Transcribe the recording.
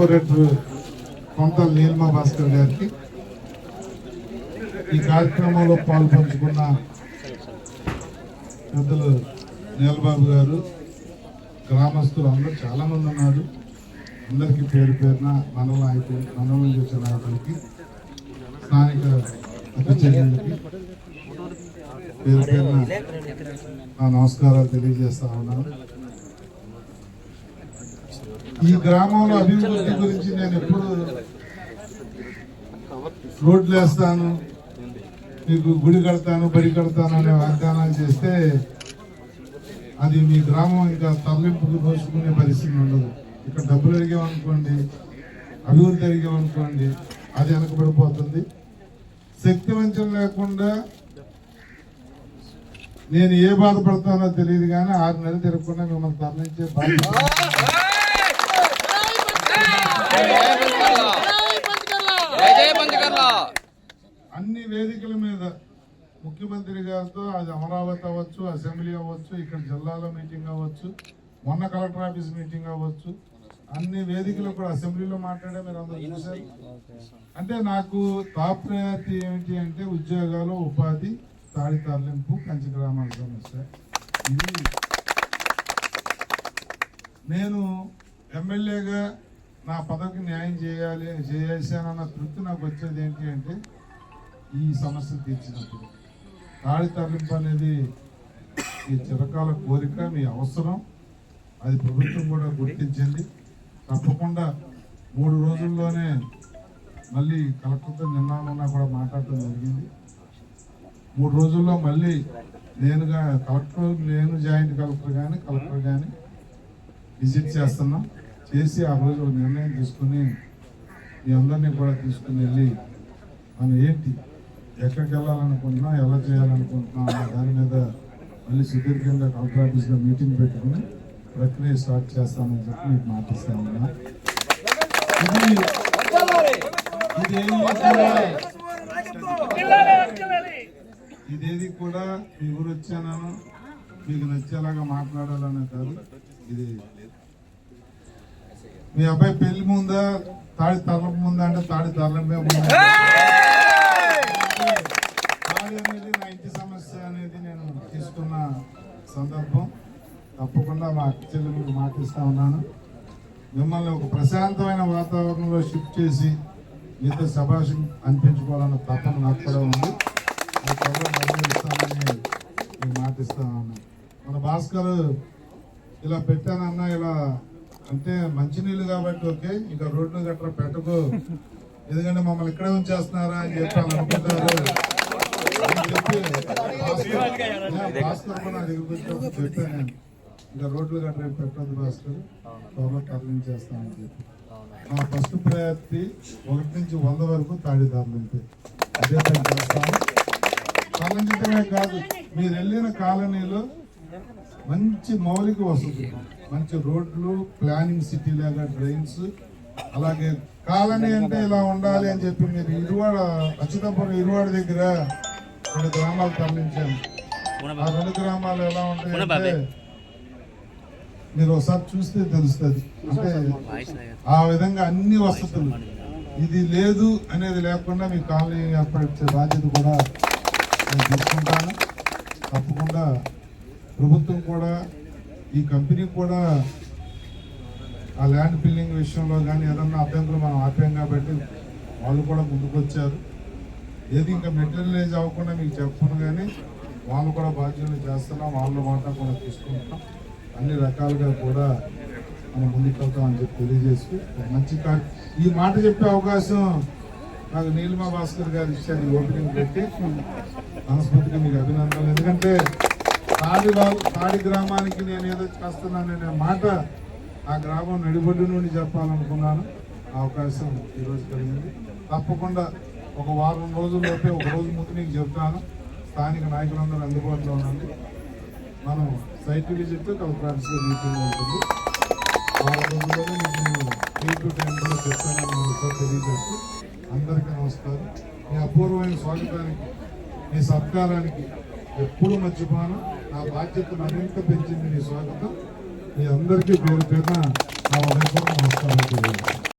Corporator కొంత నీల్మా భాస్కర్ గారికి ఈ కార్యక్రమంలో పాల్పంచుకున్న పెద్దలు నీలబాబు గారు గ్రామస్తులు అందరూ చాలామంది ఉన్నారు. అందరికీ పేరు పేరున మండల నాయకులు మండలం నుంచి నాయకులకి స్థానిక అభిచర్యులకి పేరు పేరున నా నమస్కారాలు తెలియజేస్తా ఉన్నాను. ఈ గ్రామంలో అభివృద్ధి గురించి నేను ఎప్పుడు రోడ్లు వేస్తాను మీకు గుడి కడతాను బడి కడతాను అనే వాగ్దానాలు చేస్తే అది మీ గ్రామం ఇంకా తరలింపుకు దోచుకునే పరిస్థితి ఉండదు. ఇక్కడ డబ్బులు అడిగామనుకోండి అభివృద్ధి అడిగామనుకోండి అది వెనకబడిపోతుంది. శక్తి వంచన లేకుండా నేను ఏ బాధపడతానో తెలియదు కానీ ఆరు నెలలు తిరగకుండా మిమ్మల్ని తరలించే బాధ్యత. అన్ని వేదికల మీద ముఖ్యమంత్రి గారితో అది అమరావతి అవ్వచ్చు అసెంబ్లీ అవ్వచ్చు ఇక్కడ జిల్లాలో మీటింగ్ అవ్వచ్చు మొన్న కలెక్టర్ ఆఫీస్ మీటింగ్ అవ్వచ్చు. అన్ని వేదికలు కూడా అసెంబ్లీలో మాట్లాడే మీరు అందరూ చూశారు. అంటే నాకు టాప్ ప్రయారిటీ ఏమిటి అంటే ఉద్యోగాలు ఉపాధి తాడి తరలింపు కంచి గ్రామాల సమస్య. ఇది నేను ఎమ్మెల్యేగా నా పదవికి న్యాయం చేయాలి చేసానన్న తృప్తి నాకు వచ్చేది ఏంటి అంటే ఈ సమస్య తీర్చినప్పుడు. తాడి తరలింపు అనేది ఈ చిరకాల కోరిక మీ అవసరం. అది ప్రభుత్వం కూడా గుర్తించింది. తప్పకుండా మూడు రోజుల్లోనే మళ్ళీ కలెక్టర్తో నిన్నామన్నా కూడా మాట్లాడటం జరిగింది. మూడు రోజుల్లో మళ్ళీ నేనుగా కలెక్టర్ నేను జాయింట్ కలెక్టర్ కానీ కలెక్టర్ కానీ విజిట్ చేస్తున్నాం. చేసి ఆ రోజు నిర్ణయం తీసుకుని మీ అందరినీ కూడా తీసుకుని వెళ్ళి మనం ఏంటి ఎక్కడికి వెళ్ళాలనుకుంటున్నాం ఎలా చేయాలనుకుంటున్నాం అనే దాని మీద మళ్ళీ సుదీర్ఘంగా కలెక్టర్ ఆఫీస్లో మీటింగ్ పెట్టుకుని ప్రక్రియ స్టార్ట్ చేస్తామని చెప్పి మీకు మాటిస్తాను ఇది ఇదేది కూడా ఇదేది కూడా మీ ఊరు వచ్చాను మీకు నచ్చేలాగా మాట్లాడాలనే కాదు. ఇది మీ అబ్బాయి పెళ్ళి ముందా? తాడి తరలం ముందా అంటే తాడి తరలమే ముందా. తాడి అనేది నా ఇంటి సమస్య అనేది నేను తీసుకున్న సందర్భం. తప్పకుండా మా అక్క చెల్లెలకు మాటిస్తా ఉన్నాను. మిమ్మల్ని ఒక ప్రశాంతమైన వాతావరణంలో షిఫ్ట్ చేసి మీతో శభాషం అనిపించుకోవాలన్న తపన నాకు కూడా ఉంది. నేను మాటిస్తా ఉన్నాను. మన భాస్కర్ ఇలా పెట్టానన్నా ఇలా అంటే మంచినీళ్ళు కాబట్టి ఓకే ఇంకా రోడ్లు గట్రా పెట్టకు. ఎందుకంటే మమ్మల్ని ఇక్కడే ఉంచేస్తున్నారా అని చెప్పి అనుకుంటారు. చెప్పాను ఇంకా రోడ్లు గట్రా ఏం పెట్టద్దు భాస్కర్ త్వరలో తరలించేస్తామని చెప్పి. నా ఫస్ట్ ప్రయారిటీ ఒకటి నుంచి వంద వరకు తాడి తరలింపే అదే పని చేస్తాను. తరలించడమే కాదు మీరు వెళ్ళిన కాలనీలో మంచి మౌలిక వసతులు. మంచి రోడ్లు ప్లానింగ్ సిటీ లాగా డ్రైన్స్ అలాగే కాలనీ అంటే ఇలా ఉండాలి అని చెప్పి మీరు ఇరువాడ అచ్యుతాపురం ఇరువాడ దగ్గర రెండు గ్రామాలు తరలించాను ఆ రెండు గ్రామాలు ఎలా ఉంటాయంటే మీరు ఒకసారి చూస్తే తెలుస్తుంది. అంటే ఆ విధంగా అన్ని వసతులు. ఇది లేదు అనేది లేకుండా మీ కాలనీ ఏర్పరిచే బాధ్యత కూడా నేను తీసుకుంటాను. తప్పకుండా ప్రభుత్వం కూడా ఈ కంపెనీ కూడా ఆ ల్యాండ్ బిల్డింగ్ విషయంలో కానీ ఏదన్నా అభ్యంతరం మనం ఆపాం కాబట్టి వాళ్ళు కూడా ముందుకొచ్చారు. ఏది ఇంకా మెటీరియలైజ్ అవ్వకుండా మీకు చెప్పను కానీ వాళ్ళు కూడా బాధ్యతలు చేస్తున్నాం వాళ్ళ మాట కూడా తీసుకుంటున్నాం. అన్ని రకాలుగా కూడా మనం ముందుకెళ్తామని చెప్పి తెలియజేసి మంచి కా- ఈ మాట చెప్పే అవకాశం నాకు నీలిమా భాస్కర్ గారు ఇచ్చారు ఈ ఓపెనింగ్ పెట్టి. మనస్ఫూర్తిగా మీకు అభినందనలు. ఎందుకంటే తాడి తాడి గ్రామానికి నేను ఏదో చేస్తున్నాననే మాట ఆ గ్రామం నడిబొడ్డు నుండి చెప్పాలనుకున్నాను. అవకాశం ఈరోజు కలిగింది. తప్పకుండా ఒక వారం రోజుల్లోపే ఒక రోజు ముందు నీకు చెప్తాను. స్థానిక నాయకులందరూ అందుబాటులో ఉండండి. మనం సైట్ విజిట్ కలెక్టర్ మీటింగ్ ఉంటుంది. వారం రోజుల్లోనే మీకు నేను త్రీ టు టైంలో చెప్తానని ఒకసారి తెలియజేస్తూ అందరికీ నమస్కారం. మీ అపూర్వమైన స్వాగతానికి మీ సత్కారానికి ఎప్పుడు మర్చిపోను. నా బాధ్యత మరింత పెంచింది మీ స్వాగతం. మీ అందరికీ పేరు పేరున నా ఉదయపూర్వ నమస్కారం